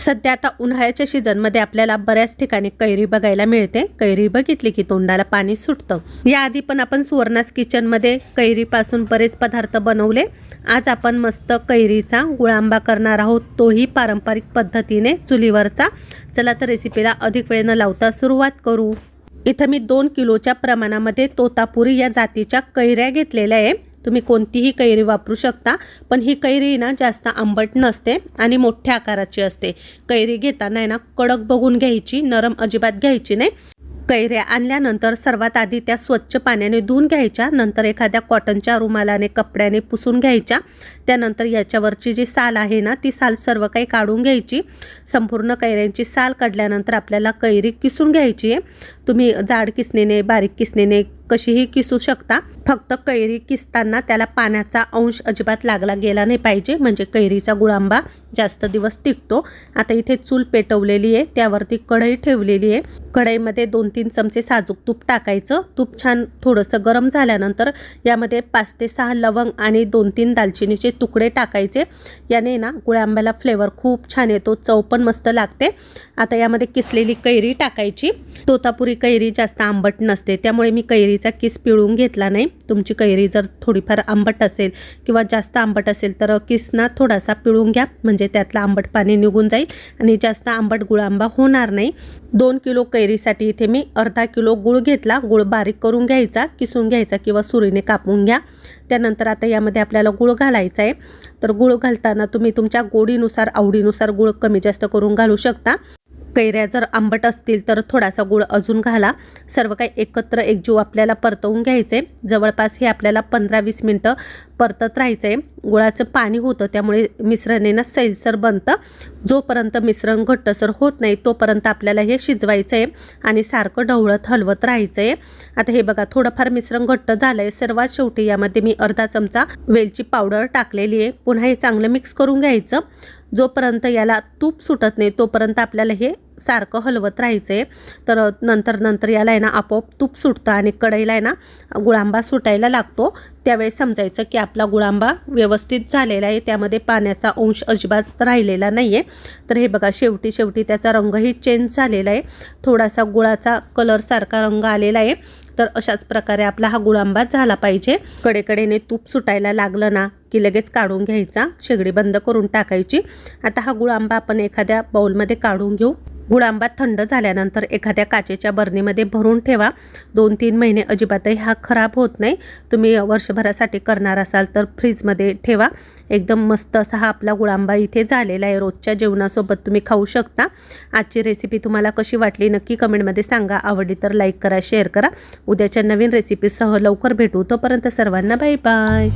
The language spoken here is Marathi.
सध्या आता उन्हाळ्याच्या सीझनमध्ये आपल्याला बऱ्याच ठिकाणी कैरी बघायला मिळते. कैरी बघितली की तोंडाला पाणी सुटतं. याआधी पण आपण सुवर्णास किचनमध्ये कैरीपासून बरेच पदार्थ बनवले. आज आपण मस्त कैरीचा गुळांबा करणार आहोत. तोही पारंपरिक पद्धतीने चुलीवरचा. चला तर रेसिपीला अधिक वेळ न लावता सुरुवात करू. इथं मी दोन किलोच्या प्रमाणामध्ये तोतापुरी या जातीच्या कैऱ्या घेतलेल्या आहे. तुम्ही कोणतीही कैरी वापरू शकता पण ही कैरी ना जास्त आंबट नसते आणि मोठ्या आकाराची असते. कैरी घेताना आहे ना कडक बघून घ्यायची नरम अजिबात घ्यायची नाही. कैऱ्या आणल्यानंतर सर्वात आधी त्या स्वच्छ पाण्याने धुवून घ्यायच्या नंतर एखाद्या कॉटनच्या रुमालाने कपड्याने पुसून घ्यायच्या. त्यानंतर याच्यावरची जी साल आहे ना ती साल सर्व काही काढून घ्यायची. संपूर्ण कैऱ्यांची साल काढल्यानंतर आपल्याला कैरी किसून घ्यायची आहे. तुम्ही जाड किसणीने बारीक किसणीने कशीही किसू शकता. फक्त कैरी किसताना त्याला पाण्याचा अंश अजिबात लागला गेला नाही पाहिजे. म्हणजे कैरीचा गुळांबा जास्त दिवस टिकतो. आता इथे चूल पेटवलेली आहे. त्यावरती कढई ठेवलेली आहे. कढईमध्ये दोन तीन चमचे साजूक तूप टाकायचं. तूप छान थोडंसं गरम झाल्यानंतर यामध्ये पाच ते सहा लवंग आणि दोन तीन दालचिनीचे तुकडे टाकायचे. याने ना गुळांब्याला फ्लेवर खूप छान येतो. चव पण मस्त लागते. आता यामध्ये किसलेली कैरी टाकायची. तोतापुरी कैरी जास्त आंबट नसते त्यामुळे मी कैरीचा किस पिळून घेतला नाही. तुमची कैरी जर थोडीफार आंबट असेल किंवा जास्त आंबट असेल तर किसना थोडासा पिळून घ्या म्हणजे त्यातलं आंबट पाणी निघून जाईल आणि जास्त आंबट गुळांबा होणार नाही. दोन किलो कैरीसाठी इथे मी अर्धा किलो गुळ घेतला. गुळ बारीक करून घ्यायचा किसून घ्यायचा किंवा सुरीने कापून घ्या. त्यानंतर आता यामध्ये आपल्याला गुळ घालायचा आहे. तर गुळ घालताना तुम्ही तुमच्या गोडीनुसार आवडीनुसार गुळ कमी जास्त करून घालू शकता. कैऱ्या जर आंबट असतील तर थोडासा गुळ अजून घाला. सर्व काही एकत्र एकजीव आपल्याला परतवून घ्यायचे. जवळपास हे आपल्याला पंधरा वीस मिनटं परतत राहायचं आहे गुळाचं पाणी होतं त्यामुळे मिश्रण ना सैलसर बनतं. जोपर्यंत मिश्रण घट्टसर होत नाही तोपर्यंत आपल्याला हे शिजवायचं आहे आणि सारखं ढवळत हलवत राहायचं आहे आता हे बघा थोडंफार मिश्रण घट्ट झालं आहे सर्वात शेवटी यामध्ये मी अर्धा चमचा वेलची पावडर टाकलेली आहे पुन्हा हे चांगलं मिक्स करून घ्यायचं. जोपर्यंत याला तूप सुटत नाही तोपर्यंत आपल्याला हे सारखं हलवत राहायचं आहे तर नंतर नंतर याला आहे ना आपोआप तूप सुटतं आणि कढईला आहे ना गुळांबा सुटायला लागतो. त्यावेळेस समजायचं की आपला गुळांबा व्यवस्थित झालेला आहे त्यामध्ये पाण्याचा अंश अजिबात राहिलेला नाही आहे तर हे बघा शेवटी शेवटी त्याचा रंगही चेंज झालेला आहे. थोडासा गुळाचा कलरसारखा रंग आलेला आहे. तर अशाच प्रकारे आपला हा गुळांबा झाला पाहिजे. कडेकडेने तूप सुटायला लागलं ना की लगेच काढून घ्यायचा. शेगडी बंद करून टाकायची. आता हा गुळांबा आपण एखाद्या बाउलमध्ये काढून घेऊ. गुळांबा थंड झाल्यानंतर एखाद्या काचेच्या बरणीमध्ये भरून ठेवा. दोन तीन महिने अजिबातही हा खराब होत नाही. तुम्ही वर्षभरासाठी करणार असाल तर फ्रीजमध्ये ठेवा. एकदम मस्त असा हा आपला गुळांबा इथे झालेला आहे. रोजच्या जेवणासोबत तुम्ही खाऊ शकता. आजची रेसिपी तुम्हाला कशी वाटली नक्की कमेंटमध्ये सांगा. आवडली तर लाईक करा शेअर करा. उद्याच्या नवीन रेसिपीसह लवकर भेटू. तोपर्यंत सर्वांना बाय बाय